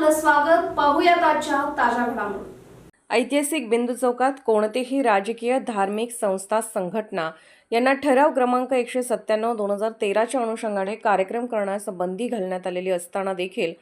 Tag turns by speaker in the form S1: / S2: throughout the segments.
S1: स्वागत पाहूयात आजच्या ताज्या घडामोडी.
S2: ऐतिहासिक बिंदू चौकात कोणतेही राजकीय धार्मिक संस्था संघटना यांना ठराव क्रमांक एकशे सत्त्याण्णव दोन हजार तेराच्या अनुषंगाने कार्यक्रम करण्यास बंदी घालण्यात आलेली असताना देखील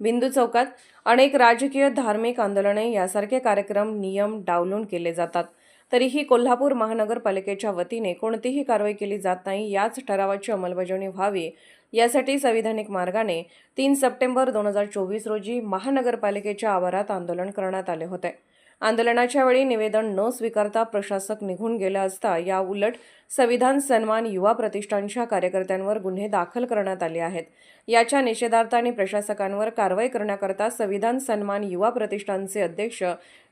S2: बिंदू चौकात अनेक राजकीय धार्मिक आंदोलने यासारखे कार्यक्रम नियम डावलून केले जातात. तरीही कोल्हापूर महानगरपालिकेच्या वतीने कोणतीही कारवाई केली जात नाही याच ठरावाची अंमलबजावणी व्हावी यासाठी संविधानिक मार्गाने तीन सप्टेंबर दोन हजार चोवीस रोजी महानगरपालिकेच्या आवारात आंदोलन करण्यात आले होते. आंदोलनाच्या वेळी निवेदन न स्वीकारता प्रशासक निघून गेला असता या उलट संविधान सन्मान युवा प्रतिष्ठानच्या कार्यकर्त्यांवर गुन्हे दाखल करण्यात आले आहेत. याच्या निषेधार्थ आणि प्रशासकांवर कारवाई करण्याकरता संविधान सन्मान युवा प्रतिष्ठानचे अध्यक्ष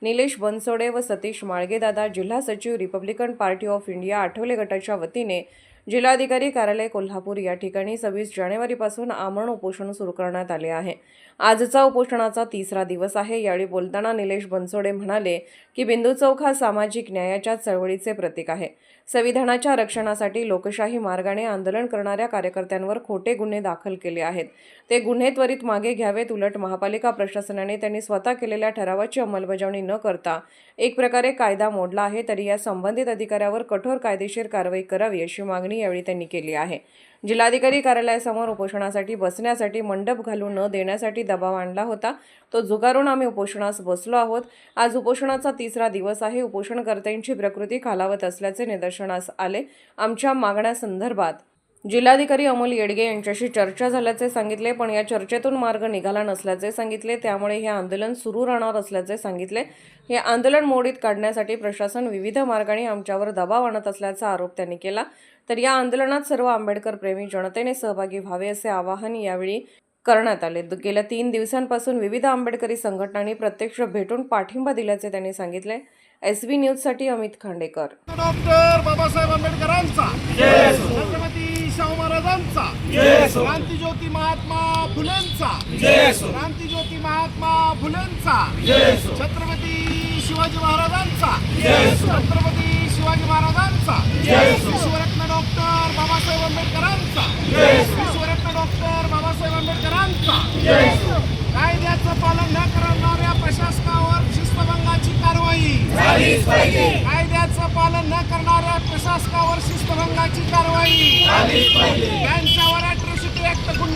S2: निलेश बनसोडे व सतीश माळगेदादा जिल्हा सचिव Republican Party of India Athawale गटाच्या वतीने जिल्हाधिकारी कार्यालय कोल्हापूर या ठिकाणी सव्वीस जानेवारीपासून आमरण उपोषण सुरू करण्यात आले आहे. आजचा उपोषणाचा तिसरा दिवस आहे. यावेळी बोलताना निलेश बनसोडे म्हणाले की बिंदू चौक हा सामाजिक न्यायाच्या चळवळीचे प्रतीक आहे. संविधानाच्या रक्षणासाठी लोकशाही मार्गाने आंदोलन करणाऱ्या कार्यकर्त्यांवर खोटे गुन्हे दाखल केले आहेत. ते गुन्हे त्वरित मागे घ्यावेत उलट महापालिका प्रशासनाने त्यांनी स्वतः केलेल्या ठरावाची अंमलबजावणी न करता एक प्रकारे कायदा मोडला आहे. तरी या संबंधित अधिकाऱ्यावर कठोर कायदेशीर कारवाई करावी अशी मागणी यावेळी त्यांनी केली आहे. जिल्हाधिकारी कार्यालयासमोर उपोषणासाठी बसण्यासाठी मंडप घालू न देण्यासाठी दबाव आणला होता. तो झुगारून आम्ही उपोषणास बसलो आहोत. आज उपोषणाचा तिसरा दिवस आहे. उपोषणकर्त्यांची प्रकृती खालावत असल्याचे निदर्शनास आले. आमच्या मागण्यासंदर्भात जिल्हाधिकारी अमोल येडगे यांच्याशी चर्चा झाल्याचे सांगितले पण या चर्चेतून मार्ग निघाला नसल्याचे सांगितले. त्यामुळे हे आंदोलन सुरू राहणार असल्याचे सांगितले. हे आंदोलन मोडीत काढण्यासाठी प्रशासन विविध मार्गाने आमच्यावर दबाव आणत असल्याचा आरोप त्यांनी केला. तर या आंदोलनात सर्व आंबेडकर प्रेमी जनतेने सहभागी व्हावे असे आवाहन यावेळी करण्यात आले. गेल्या तीन दिवसांपासून विविध आंबेडकरी संघटनांनी प्रत्यक्ष भेटून पाठिंबा दिल्याचे त्यांनी सांगितले. एस बी न्यूजसाठी अमित खांडेकर
S3: डॉक्टर बाबासाहेब आंबेडकरांचा छत्रपती शाहू महाराजांचा क्रांतीज्योती महात्मा फुलेंचा. क्रांतीज्योती महात्मा फुलेंचा. छत्रपती शिवाजी महाराजांचा. छत्रपती शिवाजी महाराजांचा. विश्वरत्न डॉक्टर बाबासाहेब आंबेडकरांचा. विश्वरत्न डॉक्टर बाबासाहेब आंबेडकरांचा. कायद्याचं पालन न करणाऱ्या प्रशासकावर शिस्तभंगाची कारवाई. कायद्याचं पालन न करणाऱ्या प्रशासकावर शिस्तभंगाची कारवाई त्यांच्यावर अॅट्रॉसिटी ऍक्ट गुन्हा दाखल खोटे गुन्हे माघारी